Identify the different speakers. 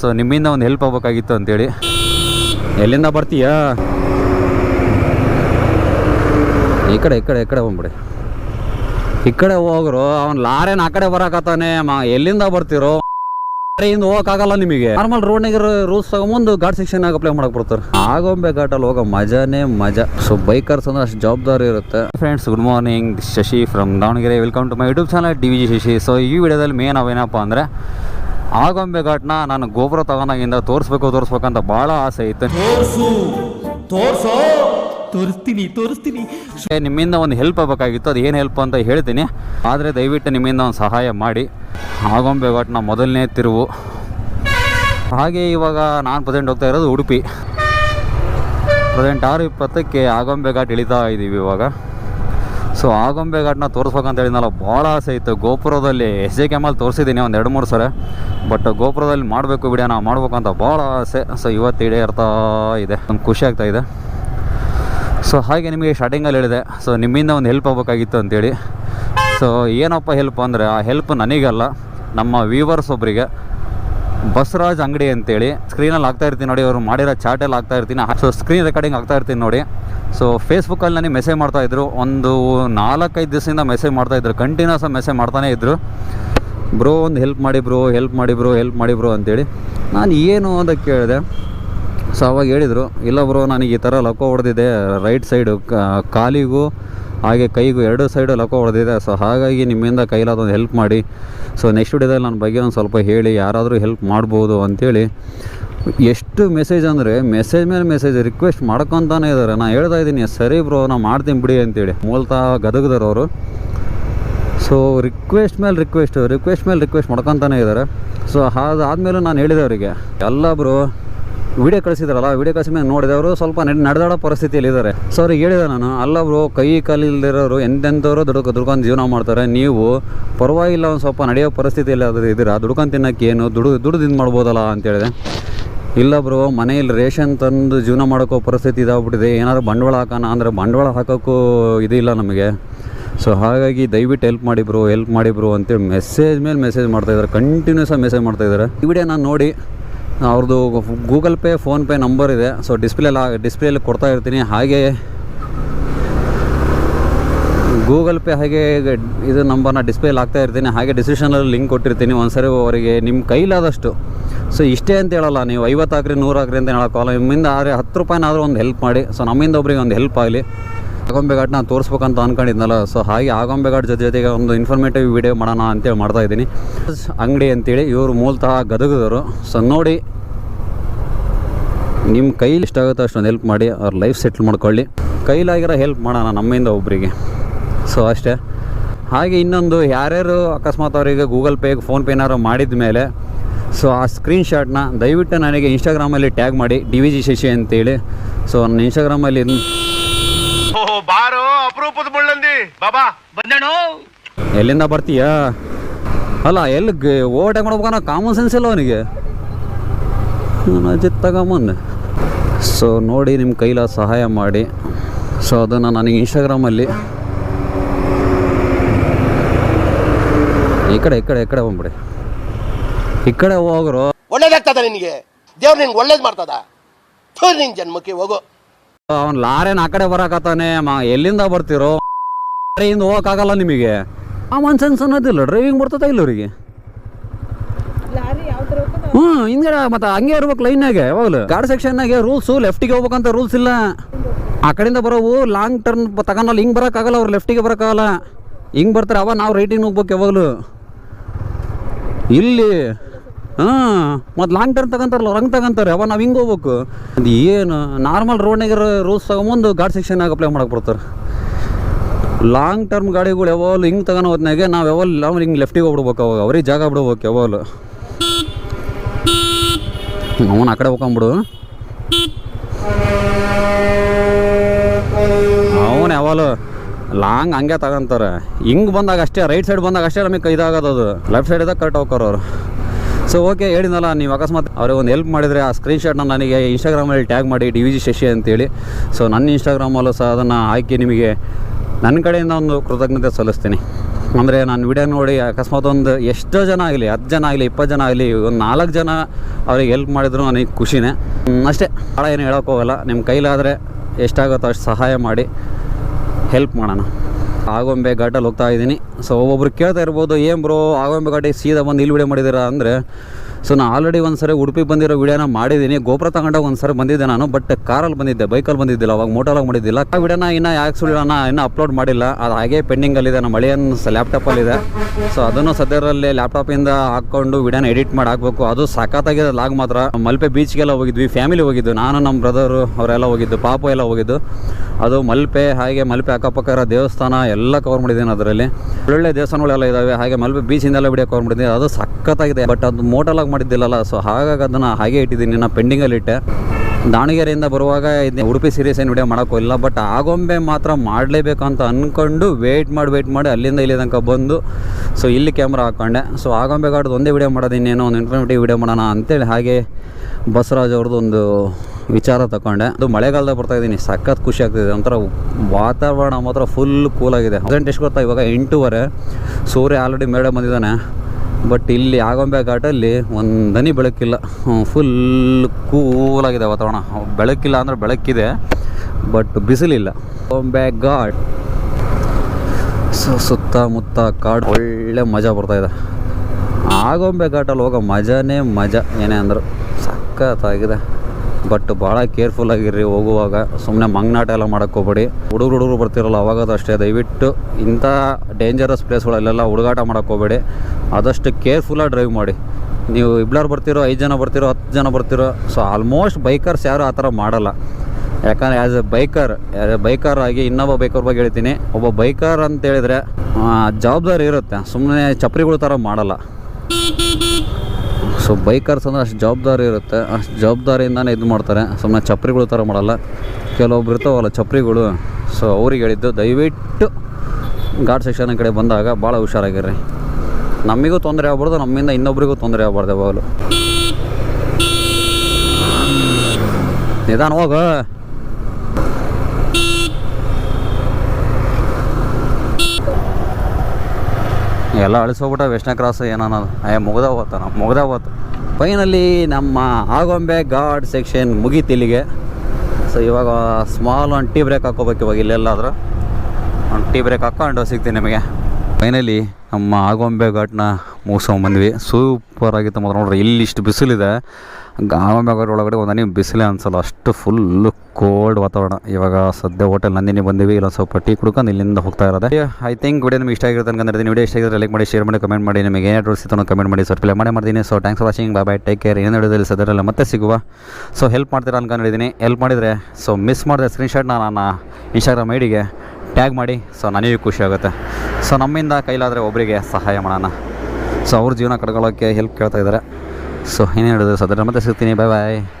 Speaker 1: So ನಿಮ್ಮಿಂದ ಒಂದು help ಆಗಬೇಕಾಗಿತ್ತು ಅಂತೇಳಿ. ಎಲ್ಲಿಂದ ಬರ್ತೀಯಾ? ಈ ಕಡೆ ಈ ಕಡೆ ಈ ಕಡೆ ಬಂದ್ಬಿಡಿ ಈ ಕಡೆ ಹೋಗ್ರು, ಅವ್ನು ಲಾರೇನ ಆ ಕಡೆ ಬರಕತ್ತಾನೆ. ಎಲ್ಲಿಂದ ಬರ್ತಿರೋ? ಲಾರಿಯಿಂದ ಹೋಗಕ್ಕಾಗಲ್ಲ ನಿಮಗೆ. ನಾರ್ಮಲ್ ರೋಡ್ನಾಗ ರೂಲ್ಸ್ ತಗೊಂಬಂದು ಘಾಟ್ ಸೆಕ್ಷನ್ ಆಗಿ ಅಪ್ಲೈ ಮಾಡಕ್ ಬರ್ತಾರೆ ಆಗೊಂಬೆ ಘಾಟಲ್ಲಿ ಹೋಗೋ ಮಜಾನೇ ಮಜಾ. ಸೊ ಬೈಕರ್ಸ್ ಅಂದ್ರೆ ಅಷ್ಟು ಜವಾಬ್ದಾರಿ ಇರುತ್ತೆ. Friends good morning Shashi from Davanagere welcome to my YouTube channel D V G Shashi so ಈ ವಿಡಿಯೋದಲ್ಲಿ ಮೇನ್ ಅವೇನಪ್ಪ ಅಂದರೆ ಆಗೊಂಬೆ ಘಾಟ್ನ ನಾನು ಗೋಪುರ ತಗೊಂಡಾಗಿಂದ ತೋರಿಸ್ಬೇಕು ತೋರಿಸ್ಬೇಕಂತ ಭಾಳ ಆಸೆ ಇತ್ತು.
Speaker 2: ತೋರ್ಸು ತೋರ್ಸೋ. ತೋರಿಸ್ತೀನಿ ತೋರಿಸ್ತೀನಿ.
Speaker 1: ನಿಮ್ಮಿಂದ ಒಂದು ಹೆಲ್ಪ್ ಆಗಬೇಕಾಗಿತ್ತು ಅದು ಏನು ಹೆಲ್ಪ್ ಅಂತ ಹೇಳ್ತೀನಿ. ಆದರೆ ದಯವಿಟ್ಟು ನಿಮ್ಮಿಂದ ಒಂದು ಸಹಾಯ ಮಾಡಿ. ಆಗೊಂಬೆ ಘಾಟ್ನ ಮೊದಲನೇ ತಿರುವು. ಹಾಗೆ ಇವಾಗ ನಾನು ಪ್ರೆಸೆಂಟ್ ಹೋಗ್ತಾ ಇರೋದು ಉಡುಪಿ. ಪ್ರೆಸೆಂಟ್ ಆರು ಇಪ್ಪತ್ತಕ್ಕೆ ಆಗೊಂಬೆ ಘಾಟ್ ಇಳಿತಾ ಇದ್ದೀವಿ ಇವಾಗ. ಸೊ ಆಗೊಂಬೆ ಘಾಟ್ನ ತೋರಿಸ್ಬೇಕಂತ ಹೇಳಿದ್ನಲ್ಲ, ಭಾಳ ಆಸೆ ಇತ್ತು. ಗೋಪುರದಲ್ಲಿ ಎಸ್ ಜೆ ಕ್ಯಾಮಲ್ಲಿ ತೋರಿಸಿದ್ದೀನಿ ಒಂದು ಎರಡು ಮೂರು ಸಲ. ಬಟ್ ಗೋಪುರದಲ್ಲಿ ಮಾಡಬೇಕು ಬಿಡಿ ನಾವು ಮಾಡಬೇಕು ಅಂತ ಭಾಳ ಆಸೆ. ಸೊ ಇವತ್ತು ಇರ್ತಾ ಇದೆ. ನಮ್ಗೆ ಖುಷಿ ಆಗ್ತಾ ಇದೆ. ಸೊ ಹಾಗೆ ನಿಮಗೆ ಸ್ಟಾರ್ಟಿಂಗಲ್ಲಿ ಹೇಳಿದೆ. ಸೊ ನಿಮ್ಮಿಂದ ಒಂದು ಹೆಲ್ಪ್ ಆಗಬೇಕಾಗಿತ್ತು ಅಂತೇಳಿ. ಸೊ ಏನಪ್ಪ ಹೆಲ್ಪ್ ಅಂದರೆ, ಆ ಹೆಲ್ಪ್ ನನಗಲ್ಲ, ನಮ್ಮ ವ್ಯೂವರ್ಸ್ ಒಬ್ಬರಿಗೆ ಬಸವರಾಜ್ ಅಂಗಡಿ ಅಂತೇಳಿ ಸ್ಕ್ರೀನಲ್ಲಿ ಆಗ್ತಾ ಇರ್ತೀನಿ ನೋಡಿ, ಅವರು ಮಾಡಿರೋ ಚಾಟಲ್ಲಿ ಆಗ್ತಾ ಇರ್ತೀನಿ. ಸೊ ಸ್ಕ್ರೀನ್ ರೆಕಾರ್ಡಿಂಗ್ ಆಗ್ತಾ ಇರ್ತೀನಿ ನೋಡಿ. ಸೊ ಫೇಸ್ಬುಕ್ಕಲ್ಲಿ ನನಗೆ ಮೆಸೇಜ್ ಮಾಡ್ತಾಯಿದ್ರು ಒಂದು ನಾಲ್ಕೈದು ದಿವಸದಿಂದ ಮೆಸೇಜ್ ಮಾಡ್ತಾಯಿದ್ರು ಕಂಟಿನ್ಯೂಸ್ ಮೆಸೇಜ್ ಮಾಡ್ತಾನೇ ಇದ್ದರು ಬ್ರೋ ಒಂದು ಹೆಲ್ಪ್ ಮಾಡಿ ಬ್ರೋ ಹೆಲ್ಪ್ ಮಾಡಿ ಬ್ರೋ ಹೆಲ್ಪ್ ಮಾಡಿ ಬ್ರೋ ಅಂತೇಳಿ ನಾನು ಏನು ಅಂತ ಕೇಳಿದೆ. ಸೊ ಅವಾಗ ಹೇಳಿದರು, ಇಲ್ಲ ಬ್ರೋ ನನಗೆ ಈ ಥರ ಲಕ್ಕೋ ಹೊಡೆದಿದೆ. ರೈಟ್ ಸೈಡು ಕಾಲಿಗೂ ಹಾಗೆ ಕೈಗೂ ಎರಡು ಸೈಡು ಲಕೋ ಹೊಡೆದಿದೆ. ಸೊ ಹಾಗಾಗಿ ನಿಮ್ಮಿಂದ ಕೈಲಾದೊಂದು ಹೆಲ್ಪ್ ಮಾಡಿ. ಸೊ ನೆಕ್ಸ್ಟ್ ವಿಡಿಯೋದಲ್ಲಿ ನನ್ನ ಬಗ್ಗೆ ಒಂದು ಸ್ವಲ್ಪ ಹೇಳಿ, ಯಾರಾದರೂ ಹೆಲ್ಪ್ ಮಾಡ್ಬೋದು ಅಂಥೇಳಿ ಎಷ್ಟು ಮೆಸೇಜ್ ಅಂದರೆ ಮೆಸೇಜ್ ಮೇಲೆ ಮೆಸೇಜ್ ರಿಕ್ವೆಸ್ಟ್ ಮಾಡ್ಕೊತಾನೆ ಇದ್ದಾರೆ ನಾನು ಹೇಳ್ತಾ ಇದ್ದೀನಿ, ಸರಿ ಬ್ರೋ ನಾನು ಮಾಡ್ತೀನಿ ಬಿಡಿ ಅಂತೇಳಿ. ಮೂಲತಃ ಗದಗದರವರು ಸೊ ರಿಕ್ವೆಸ್ಟ್ ಮೇಲೆ ರಿಕ್ವೆಸ್ಟ್ ರಿಕ್ವೆಸ್ಟ್ ಮೇಲೆ ರಿಕ್ವೆಸ್ಟ್ ಮಾಡ್ಕೊತಾನೆ ಇದ್ದಾರೆ ಸೊ ಅದಾದಮೇಲೆ ನಾನು ಹೇಳಿದೆ ಅವರಿಗೆ ಎಲ್ಲ ಬ್ರೋ ವಿಡಿಯೋ ಕಳಿಸಿದ್ರಲ್ಲ, ವಿಡಿಯೋ ಕಳಿಸಿದ ಮೇಲೆ ನೋಡಿದೆ ಅವರು ಸ್ವಲ್ಪ ನಡೆ, ನಡೆದಾಡೋ ಪರಿಸ್ಥಿತಿಯಲ್ಲಿ ಇದ್ದಾರೆ. ಸೊ ಅವ್ರಿಗೆ ಹೇಳಿದೆ ನಾನು ಅಲ್ಲ ಬ್ರೋ ಕೈ ಕಾಲಿಲ್ದಿರೋರು ಎಂತೆಂಥವ್ರು ದುಡ್ಕ, ದುಡ್ಕೊಂಡು ಜೀವನ ಮಾಡ್ತಾರೆ. ನೀವು ಪರವಾಗಿಲ್ಲ, ಒಂದು ಸ್ವಲ್ಪ ನಡೆಯೋ ಪರಿಸ್ಥಿತಿಯಲ್ಲಿ ಅದು ಇದ್ದೀರಾ? ದುಡ್ಕೊಂಡು ತಿನ್ನೋಕ್ಕೆ ಏನು? ದುಡು ದುಡ್ದು ಇದು ಮಾಡ್ಬೋದಲ್ಲ ಅಂತ ಹೇಳಿದೆ. ಇಲ್ಲ ಬ್ರೋ ಮನೆಯಲ್ಲಿ ರೇಷನ್ ತಂದು ಜೀವನ ಮಾಡೋಕ್ಕೋ ಪರಿಸ್ಥಿತಿ ಇದಾಗ್ಬಿಟ್ಟಿದೆ. ಏನಾದ್ರು ಬಂಡವಾಳ ಹಾಕೋಣ ಅಂದರೆ ಬಂಡವಾಳ ಹಾಕೋಕ್ಕೂ ಇದಿಲ್ಲ ನಮಗೆ. ಸೊ ಹಾಗಾಗಿ ದಯವಿಟ್ಟು ಹೆಲ್ಪ್ ಮಾಡಿ ಬ್ರೋ ಹೆಲ್ಪ್ ಮಾಡಿ ಬ್ರೋ ಅಂತೇಳಿ ಮೆಸೇಜ್ ಮೇಲೆ ಮೆಸೇಜ್ ಮಾಡ್ತಾಯಿದ್ದಾರೆ ಕಂಟಿನ್ಯೂಸ್ ಆಗಿ ಮೆಸೇಜ್ ಮಾಡ್ತಾಯಿದ್ದಾರೆ ಈ ವಿಡಿಯೋ ನಾನು ನೋಡಿ ಅವ್ರದ್ದು ಗೂಗಲ್ ಪೇ ಫೋನ್ಪೇ ನಂಬರ್ ಇದೆ. ಸೊ ಡಿಸ್ಪ್ಲೇಲಿ ಡಿಸ್ಪ್ಲೇಲಿ ಕೊಡ್ತಾ ಇರ್ತೀನಿ. ಹಾಗೆ ಗೂಗಲ್ ಪೇ ಹಾಗೆ ಇದು ನಂಬರ್ನ ಡಿಸ್ಪ್ಲೇಲಿ ಹಾಕ್ತಾ ಇರ್ತೀನಿ. ಹಾಗೆ ಡಿಸಿಷನಲ್ಲಿ ಲಿಂಕ್ ಕೊಟ್ಟಿರ್ತೀನಿ. ಒಂದ್ಸರಿ ಅವರಿಗೆ ನಿಮ್ಮ ಕೈಲಾದಷ್ಟು. ಸೊ ಇಷ್ಟೇ ಅಂತ ಹೇಳಲ್ಲ, ನೀವು ಐವತ್ತು ಹಾಕ್ರಿ ನೂರು ಹಾಕ್ರಿ ಅಂತ ಹೇಳೋಕ್ಕಲ್ಲ ನಿಮ್ಮಿಂದ ಆದರೆ ಹತ್ತು ರೂಪಾಯಿನಾದರೂ ಒಂದು ಹೆಲ್ಪ್ ಮಾಡಿ. ಸೊ ನಮ್ಮಿಂದ ಒಬ್ರಿಗೆ ಒಂದು ಹೆಲ್ಪ್ ಆಗಲಿ. ಆಗೊಂಬೆ ಘಾಟ್ ನಾನು ತೋರಿಸ್ಬೇಕಂತ ಅನ್ಕೊಂಡಿದ್ನಲ್ಲ. ಸೊ ಹಾಗೆ ಆಗೊಂಬೆ ಘಾಟ್ ಜೊತೆ ಜೊತೆಗೆ ಒಂದು ಇನ್ಫಾರ್ಮೇಟಿವ್ ವಿಡಿಯೋ ಮಾಡೋಣ ಅಂತೇಳಿ ಮಾಡ್ತಾ ಇದ್ದೀನಿ. ಅಂಗಡಿ ಅಂತೇಳಿ ಇವರು ಮೂಲತಃ ಗದಗದವರು. ಸೊ ನೋಡಿ ನಿಮ್ಮ ಕೈಲಿ ಆಗುತ್ತೆ ಅಷ್ಟೊಂದು ಹೆಲ್ಪ್ ಮಾಡಿ ಅವ್ರ ಲೈಫ್ ಸೆಟ್ಲ್ ಮಾಡ್ಕೊಳ್ಳಿ. ಕೈಲಾಗಿರೋ ಹೆಲ್ಪ್ ಮಾಡೋಣ ನಮ್ಮಿಂದ ಒಬ್ಬರಿಗೆ ಸೊ ಅಷ್ಟೇ. ಹಾಗೆ ಇನ್ನೊಂದು, ಯಾರ್ಯಾರು ಅಕಸ್ಮಾತ್ ಅವರಿಗೆ ಗೂಗಲ್ ಪೇ ಫೋನ್ಪೇ ಏನಾದ್ರು ಮಾಡಿದ ಮೇಲೆ ಸೊ ಆ ಸ್ಕ್ರೀನ್ಶಾಟ್ನ ದಯವಿಟ್ಟು ನನಗೆ ಇನ್ಸ್ಟಾಗ್ರಾಮಲ್ಲಿ ಟ್ಯಾಗ್ ಮಾಡಿ ಡಿ ವಿ ಜಿ ಶಶಿ ಅಂತೇಳಿ. ಸೊ ನನ್ನ ಇನ್ಸ್ಟಾಗ್ರಾಮಲ್ಲಿ
Speaker 3: ಓಹೋ ಬಾರೋ ಅಪರೂಪದ ಮುಳ್ಳಂದಿ. ಬಾಬಾ.
Speaker 2: ಬಂದಣೋ
Speaker 1: ಎಲ್ಲಿಂದ ಬರ್ತೀಯಾ? ಅಲ್ಲ ಎಲ್ಲಿ ಓವರ್ಟೇಕ್ ಮಾಡ್ಬೇಕನ್ನ ಕಾಮನ್ ಸೆನ್ಸ್ ಇಲ್ಲ ಅವನಿಗೆ. ಅಜಿತ್ ತಗೊಂಬಂದೆ ಸೊ ನೋಡಿ ನಿಮ್ಮ ಕೈಲ ಸಹಾಯ ಮಾಡಿ. ಸೊ ಅದನ್ನು ನನಗೆ ಇನ್ಸ್ಟಾಗ್ರಾಮಲ್ಲಿ ಈ ಕಡೆ ಈ ಕಡೆ ಈ ಕಡೆ ಬಂದ್ಬಿಡಿ. ಈ ಕಡೆ ಹೋಗ್ರು.
Speaker 4: ಒಳ್ಳೇದಾಗ್ತದ ನಿನಗೆ? ದೇವ್ರು ನಿನ್ಗೆ ಒಳ್ಳೇದು ಮಾಡ್ತದ? ನಿನ್ ಜನ್ಮಕ್ಕೆ ಹೋಗು.
Speaker 1: ಅವ್ನು ಲಾರೇನ್ ಆ ಕಡೆ ಬರಕತ್ತಾನೆ ಎಲ್ಲಿಂದ ಬರ್ತಿರೋ? ಲಾರಿಯಿಂದ ಹೋಗಕ್ಕಾಗಲ್ಲ ನಿಮಗೆ. ಆ ಮನ್ಸನ್ಸ್ ಅನ್ನೋದಿಲ್ಲ ಡ್ರೈವಿಂಗ್ ಬರ್ತದ ಇಲ್ಲ ಅವರಿಗೆ? ಹ್ಞೂ ಹಿಂದ್ಗಡೆ ಮತ್ತೆ ಹಂಗೆ ಇರ್ಬೇಕು ಲೈನಾಗೆ ಯಾವಾಗಲೂ. ಗಾಡಿ ಸೆಕ್ಷನ್ನಾಗೆ ರೂಲ್ಸು ಲೆಫ್ಟಿಗೆ ಹೋಗ್ಬೇಕಂತ ರೂಲ್ಸ್ ಇಲ್ಲ. ಆ ಕಡೆಯಿಂದ ಬರೋವು ಲಾಂಗ್ ಟರ್ನ್ ತಗೊಂಡಲ್ಲ ಹಿಂಗೆ ಬರೋಕ್ಕಾಗಲ್ಲ ಅವ್ರು ಲೆಫ್ಟಿಗೆ ಬರೋಕ್ಕಾಗಲ್ಲ. ಹಿಂಗೆ ಬರ್ತಾರೆ ಅವ ನಾವು ರೈಟಿಂಗ್ ಹೋಗ್ಬೇಕು ಯಾವಾಗಲೂ. ಇಲ್ಲಿ ಹಾಂ, ಮತ್ತು ಲಾಂಗ್ ಟರ್ನ್ ತಗೊಂತಾರಲ್ಲ ರಂಗ್ ಹಂಗೆ ತಗೊಂತಾರೆ. ಅವ ನಾವು ಹಿಂಗೆ ಹೋಗ್ಬೇಕು. ಅದು ಏನು ನಾರ್ಮಲ್ ರೋಡ್ನಾಗ ರೂಲ್ಸ್ ತಗೊಂಬಂದು ಗಾಡಿ ಸೆಕ್ಷನ್ನಾಗ ಅಪ್ಲೈ ಮಾಡಕ್ಕೆ ಬರ್ತಾರೆ. ಲಾಂಗ್ ಟರ್ಮ್ ಗಾಡಿಗಳು ಯಾವಾಗಲೂ ಹಿಂಗೆ ತಗೊಂಡು ಹೋದ್ನಾಗೆ ನಾವು ಯಾವಾಗ ಹಿಂಗ್ ಹಿಂಗೆ ಲೆಫ್ಟಿಗೆ ಹೋಗ್ಬಿಡ್ಬೇಕು ಅವಾಗ. ಅವ್ರಿಗೆ ಜಾಗ ಬಿಡ್ಬೇಕು ಯಾವಾಗಲೂ. ಅವನು ಆ ಕಡೆ ಹೋಗ್ಕೊಂಬಿಡು. ಅವನು ಯಾವಾಗಲೂ ಲಾಂಗ್ ಹಂಗೆ ತಗೊಂತಾರೆ. ಹಿಂಗೆ ಬಂದಾಗ ಅಷ್ಟೇ ರೈಟ್ ಸೈಡ್ ಬಂದಾಗ ಅಷ್ಟೇ ನಮಗೆ ಇದಾಗೋದು ಅದು. ಲೆಫ್ಟ್ ಇದಾಗ ಕರೆಕ್ಟ್ ಹೋಗ್ತಾರ ಅವರು. ಸೊ ಓಕೆ ಹೇಳಿದ್ನಲ್ಲ, ನೀವು ಅಕಸ್ಮಾತ್ ಅವ್ರಿಗೆ ಒಂದು ಹೆಲ್ಪ್ ಮಾಡಿದರೆ ಆ ಸ್ಕ್ರೀನ್ಶಾಟ್ನ ನನಗೆ ಇನ್ಸ್ಟಾಗ್ರಾಮಲ್ಲಿ ಟ್ಯಾಗ್ ಮಾಡಿ ಡಿ ವಿ ಜಿ ಶಶಿ ಅಂತೇಳಿ. ಸೊ ನನ್ನ ಇನ್ಸ್ಟಾಗ್ರಾಮಲ್ಲೂ ಸಹ ಅದನ್ನು ಹಾಕಿ ನಿಮಗೆ ನನ್ನ ಕಡೆಯಿಂದ ಒಂದು ಕೃತಜ್ಞತೆ ಸಲ್ಲಿಸ್ತೀನಿ. ಅಂದರೆ ನಾನು ವಿಡಿಯೋ ನೋಡಿ ಅಕಸ್ಮಾತ್ ಒಂದು ಎಷ್ಟೋ ಜನ ಆಗಲಿ, ಹತ್ತು ಜನ ಆಗಲಿ, ಇಪ್ಪತ್ತು ಜನ ಆಗಲಿ, ಒಂದು ನಾಲ್ಕು ಜನ ಅವ್ರಿಗೆ ಹೆಲ್ಪ್ ಮಾಡಿದ್ರು ನನಗೆ ಖುಷಿನೇ. ಅಷ್ಟೇ. ಭಾಳ ಏನು ಹೇಳೋಕ್ಕೋಗಲ್ಲ. ನಿಮ್ಮ ಕೈಲಾದರೆ ಎಷ್ಟಾಗುತ್ತೋ ಅಷ್ಟು ಸಹಾಯ ಮಾಡಿ. ಹೆಲ್ಪ್ ಮಾಡೋಣ. ಆಗೊಂಬೆ ಘಾಟಲ್ಲಿ ಹೋಗ್ತಾ ಇದ್ದೀನಿ. ಸೊ ಒಬ್ಬೊಬ್ರು ಕೇಳ್ತಾ ಇರ್ಬೋದು, ಏನು ಬ್ರೋ ಆಗೊಂಬೆ ಘಾಟಿಗೆ ಸೀದಾ ಬಂದು ಇಲ್ಲಿ ವಿಡಿಯೋ ಮಾಡಿದ್ದೀರಾ? ಅಂದರೆ ಸೊ ನಾನು ಆಲ್ರೆಡಿ ಒಂದು ಸರಿ ಉಡುಪಿಗೆ ಬಂದಿರೋ ವಿಡಿಯೋನ ಮಾಡಿದ್ದೀನಿ. ಗೋಪುರ ತಗೊಂಡಾಗ ಒಂದು ಸರಿ ಬಂದಿದ್ದೆ ನಾನು ಬಟ್ ಕಾರಲ್ಲಿ ಬಂದಿದ್ದೆ ಬೈಕಲ್ಲಿ ಬಂದಿದ್ದಿಲ್ಲ, ಅವಾಗ ಮೋಟೋಲಾಗಿ ಮಾಡಿದ್ದಿಲ್ಲ ಆ ವಿಡಿಯೋನ ಇನ್ನೂ ಯಾಕೆ ಸುಳಿಯೋಣ ಇನ್ನೂ ಅಪ್ಲೋಡ್ ಮಾಡಿಲ್ಲ. ಅದು ಹಾಗೆ ಪೆಂಡಿಂಗಲ್ಲಿದೆ ನಮ್ಮ ಮಳೆಯನ್ ಲ್ಯಾಪ್ಟಾಪಲ್ಲಿದೆ ಸೊ ಅದನ್ನು ಸದ್ಯದಲ್ಲಿ ಲ್ಯಾಪ್ಟಾಪಿಂದ ಹಾಕ್ಕೊಂಡು ವಿಡಿಯೋನ ಎಡಿಟ್ ಮಾಡಿ ಹಾಕಬೇಕು. ಅದು ಸಖತ್ತಾಗಿದೆ ಲಾಗ್ ಮಾತ್ರ. ಮಲ್ಪೆ ಬೀಚ್ಗೆಲ್ಲ ಹೋಗಿದ್ವಿ ಫ್ಯಾಮಿಲಿ ಹೋಗಿದ್ದು. ನಾನು ನಮ್ಮ ಬ್ರದರು ಅವರೆಲ್ಲ ಹೋಗಿದ್ದು, ಪಾಪ ಎಲ್ಲ ಹೋಗಿದ್ದು. ಅದು ಮಲ್ಪೆ, ಹಾಗೆ ಮಲ್ಪೆ ಅಕ್ಕಪಕ್ಕ ದೇವಸ್ಥಾನ ಎಲ್ಲ ಕವರ್ ಮಾಡಿದ್ದೀನಿ ಅದರಲ್ಲಿ. ಒಳ್ಳೊಳ್ಳೆ ದೇವಸ್ಥಾನಗಳೆಲ್ಲ ಇದ್ದಾವೆ ಹಾಗೆ ಮಲ್ಪೆ ಬೀಚಿಂದೆಲ್ಲ ವಿಡಿಯೋ ಕವರ್ ಮಾಡಿದ್ದೀನಿ. ಅದು ಸಖತ್ತಾಗಿದೆ ಬಟ್ ಅದು ಮೋಟಲಾಗಿ ಮಾಡಿದ್ದಿಲ್ಲಲ್ಲ ಸೊ ಹಾಗಾಗಿ ಅದನ್ನು ಹಾಗೆ ಇಟ್ಟಿದ್ದೀನಿ. ನಾನು ಪೆಂಡಿಂಗಲ್ಲಿ ಇಟ್ಟೆ. ದಾವಣಗೆರೆಯಿಂದ ಬರುವಾಗ ಇದನ್ನ ಉಡುಪಿ ಸೀರೀಸ್ ಏನು ವಿಡಿಯೋ ಮಾಡೋಕ್ಕೂ ಇಲ್ಲ ಬಟ್ ಆಗೊಂಬೆ ಮಾತ್ರ ಮಾಡಲೇಬೇಕು ಅಂತ ಅಂದ್ಕೊಂಡು ವೆಯ್ಟ್ ಮಾಡಿ ವೆಯ್ಟ್ ಮಾಡಿ ಅಲ್ಲಿಂದ ಇಲ್ಲಿ ತನಕ ಬಂದು ಸೊ ಇಲ್ಲಿ ಕ್ಯಾಮ್ರಾ ಹಾಕ್ಕೊಂಡೆ ಸೊ ಆಗೊಂಬೆ ಗಾಡ್ದು ಒಂದೇ ವಿಡಿಯೋ ಮಾಡೋದು ಇನ್ನೇನೋ, ಒಂದು ಇನ್ಫಾರ್ಮೇಟಿವ್ ವಿಡಿಯೋ ಮಾಡೋಣ ಅಂತೇಳಿ ಹಾಗೆ ಬಸವರಾಜ್ ಅವ್ರದ್ದು ಒಂದು ವಿಚಾರ ತಗೊಂಡೆ ಅದು ಮಳೆಗಾಲದ ಬರ್ತಾ ಇದ್ದೀನಿ, ಸಖತ್ ಖುಷಿ ಆಗ್ತಿದೆ. ಒಂಥರ ವಾತಾವರಣ ಮಾತ್ರ ಫುಲ್ ಕೂಲಾಗಿದೆ ಪ್ರೆಸೆಂಟ್ ಎಷ್ಟು ಗೊತ್ತಾ ಇವಾಗ ಎಂಟೂವರೆ. ಸೂರ್ಯ ಆಲ್ರೆಡಿ ಮೇಡೆ ಬಂದಿದ್ದಾನೆ. ಬಟ್ ಇಲ್ಲಿ ಆಗೊಂಬೆ ಘಾಟಲ್ಲಿ ಒಂದನಿ ದನಿ ಬೆಳಕಿಲ್ಲ. ಫುಲ್ ಕೂಲಾಗಿದೆ ವಾತಾವರಣ. ಬೆಳಕಿಲ್ಲ ಅಂದರೆ ಬೆಳಕಿದೆ ಬಟ್ ಬಿಸಿಲಿಲ್ಲ. ಆಗೊಂಬೆ ಘಾಟ್. ಸೊ, ಸುತ್ತಮುತ್ತ ಕಾಡು. ಒಳ್ಳೆ ಮಜಾ ಬರ್ತಾ ಇದೆ. ಆಗೊಂಬೆ ಘಾಟಲ್ಲಿ ಹೋಗೋ ಮಜಾನೇ ಮಜಾ, ಏನೇ ಅಂದರು. ಸಖತ್ತಾಗಿದೆ. ಬಟ್ ಭಾಳ ಕೇರ್ಫುಲ್ ಆಗಿರ್ರಿ, ಹೋಗುವಾಗ. ಸುಮ್ಮನೆ ಮಂಗ್ನಾಟ ಎಲ್ಲ ಹೋಗ್ಬೇಡಿ. ಹುಡುಗರು ಹುಡುಗರು ಬರ್ತಿರಲ್ಲ, ಅವಾಗದು ಅಷ್ಟೇ. ದಯವಿಟ್ಟು ಇಂಥ ಡೇಂಜರಸ್ ಪ್ಲೇಸ್ಗಳಲ್ಲೆಲ್ಲ ಹುಡುಗಾಟ ಹೋಗ್ಬೇಡಿ. ಆದಷ್ಟು ಕೇರ್ಫುಲ್ಲಾಗಿ ಡ್ರೈವ್ ಮಾಡಿ. ನೀವು ಇಬ್ಬರು ಬರ್ತಿರೋ, ಐದು ಜನ ಬರ್ತಿರೋ, ಹತ್ತು ಜನ ಬರ್ತಿರೋ ಸೊ ಆಲ್ಮೋಸ್ಟ್ ಬೈಕರ್ಸ್ ಯಾರು ಆ ಥರ ಮಾಡಲ್ಲ. ಯಾಕಂದರೆ ಆ್ಯಸ್ ಎ ಬೈಕರ್ ಬೈಕರ್ ಆಗಿ ಇನ್ನೊಬ್ಬ ಬೈಕರ್ ಬಗ್ಗೆ ಹೇಳ್ತೀನಿ. ಒಬ್ಬ ಬೈಕರ್ ಅಂತ ಹೇಳಿದ್ರೆ ಜವಾಬ್ದಾರಿ ಇರುತ್ತೆ. ಸುಮ್ಮನೆ ಚಪ್ರಿಗಳ ಥರ ಮಾಡಲ್ಲ. ಸೊ ಬೈಕರ್ಸ್ ಅಂದರೆ ಅಷ್ಟು ಜವಾಬ್ದಾರಿ ಇರುತ್ತೆ. ಅಷ್ಟು ಜವಾಬ್ದಾರಿಯಿಂದನೇ ಇದು ಮಾಡ್ತಾರೆ. ಸುಮ್ಮನೆ ಚಪ್ರಿಗಳು ಥರ ಮಾಡಲ್ಲ. ಕೆಲವೊಬ್ರು ಇರ್ತಾವಲ್ಲ ಚಪ್ರಿಗಳು ಸೊ ಅವ್ರಿಗೆ ಹೇಳಿದ್ದು, ದಯವಿಟ್ಟು ಘಾಟ್ ಸೆಕ್ಷನ್ ಕಡೆ ಬಂದಾಗ ಭಾಳ ಹುಷಾರಾಗಿರ್ರಿ. ನಮಗೂ ತೊಂದರೆ ಆಗ್ಬಾರ್ದು, ನಮ್ಮಿಂದ ಇನ್ನೊಬ್ರಿಗೂ ತೊಂದರೆ ಆಗ್ಬಾರ್ದು ಯಾವಾಗಲೂ. ನಿಧಾನ ಹೋಗ. ಎಲ್ಲ ಅಳಿಸೋಗ್ಬಿಟ್ಟ ವೆಸ್ಟ್ನ ಕ್ರಾಸ್ ಏನನ್ನೋದು. ಏ ಮುಗ್ದ ಹೋತ ಮುಗ್ದ ಹೋತ. ಫೈನಲಿ ನಮ್ಮ ಆಗೊಂಬೆ ಗಾಡ್ ಸೆಕ್ಷನ್ ಮುಗೀತು ಇಲ್ಲಿಗೆ ಸೊ ಇವಾಗ ಸ್ಮಾಲ್ ಒಂದು ಟೀ ಬ್ರೇಕ್ ಹಾಕೋಬೇಕು ಇವಾಗ ಇಲ್ಲೆಲ್ಲಾದರೂ. ಒಂದು ಟೀ ಬ್ರೇಕ್ ಹಾಕ್ಕೊಂಡು ಸಿಗ್ತೀನಿ ನಿಮಗೆ. ಫೈನಲಿ ನಮ್ಮ ಆಗೊಂಬೆ ಘಾಟ್ನ ಸೂಪರ್ ಆಗಿತ್ತು ಮಾತ್ರ ನೋಡ್ರಿ ಇಲ್ಲಿ ಇಷ್ಟು ಬಿಸಿಲಿದೆ. ಆಗೊಂಬೆ ಒಳಗಡೆ ಒಳಗಡೆ ನೀವು ಬಿಸಿಲೇ ಅನ್ಸಲ್ಲ. ಅಷ್ಟು ಫುಲ್ಲು ಕೋಲ್ಡ್ ವಾತಾವರಣ. ಇವಾಗ ಸದ್ಯ ಹೋಟೆಲ್ ನಂದಿನಿ ಬಂದಿವಿ. ಇಲ್ಲ ಸ್ವಲ್ಪ ಟೀ ಕುಡ್ಕೊಂಡು ಇಲ್ಲಿಂದ ಹೋಗ್ತಾ ಇರೋದೆ. ಐ ಥಿಂಕ್ ವಿಡಿಯೋ ನಿಮ್ಗೆ ಇಷ್ಟ ಆಗಿರುತ್ತೆ ಅನ್ಕೊಂಡಿದ್ದೀನಿ ವಿಡಿಯೋ ಇಷ್ಟ ಆಗಿದ್ರೆ ಲೈಕ್ ಮಾಡಿ ಶೇರ್ ಮಾಡಿ ಕಮೆಂಟ್ ಮಾಡಿ. ನಿಮಗೆ ಏನಾದ್ರು ಸಿಗ್ತಾನೆ ಕಮೆಂಟ್ ಮಾಡಿ. ಸ್ವಲ್ಪ ಪ್ಲೇ ಮಾಡಿ ಮಾಡ್ತೀನಿ. So thanks for watching bye bye take care ಏನು ಹಿಡಿದಲ್ಲಿ ಸದ್ಯಲ್ಲ ಮತ್ತೆ ಸಿಗುವ. ಸೊ ಹೆಲ್ಪ್ ಮಾಡ್ತೀರಾ ಅನ್ಕೊಂಡಿದ್ದೀನಿ. ಹೆಲ್ಪ್ ಮಾಡಿದರೆ ಸೊ ಮಿಸ್ ಮಾಡಿದೆ ಸ್ಕ್ರೀನ್ಶಾಟ್ನ ನನ್ನ ಇನ್ಸ್ಟಾಗ್ರಾಮ್ ಐಡಿಗೆ ಟ್ಯಾಗ್ ಮಾಡಿ. ಸೊ ನನಗೂ ಖುಷಿ ಆಗುತ್ತೆ. ಸೊ ನಮ್ಮಿಂದ ಕೈಲಾದರೆ ಒಬ್ಬರಿಗೆ ಸಹಾಯ ಮಾಡೋಣ. ಸೊ ಅವ್ರ ಜೀವನ ಕಡ್ಕೊಳ್ಳೋಕ್ಕೆ ಹೆಲ್ಪ್ ಕೇಳ್ತಾ ಇದ್ದಾರೆ. ಸೊ ಏನೇನು ಹೇಳಿದ್ರು ಸದ್ಯ ಮತ್ತೆ ಸಿಗ್ತೀನಿ ಬಾಯ್ ಬಾಯ್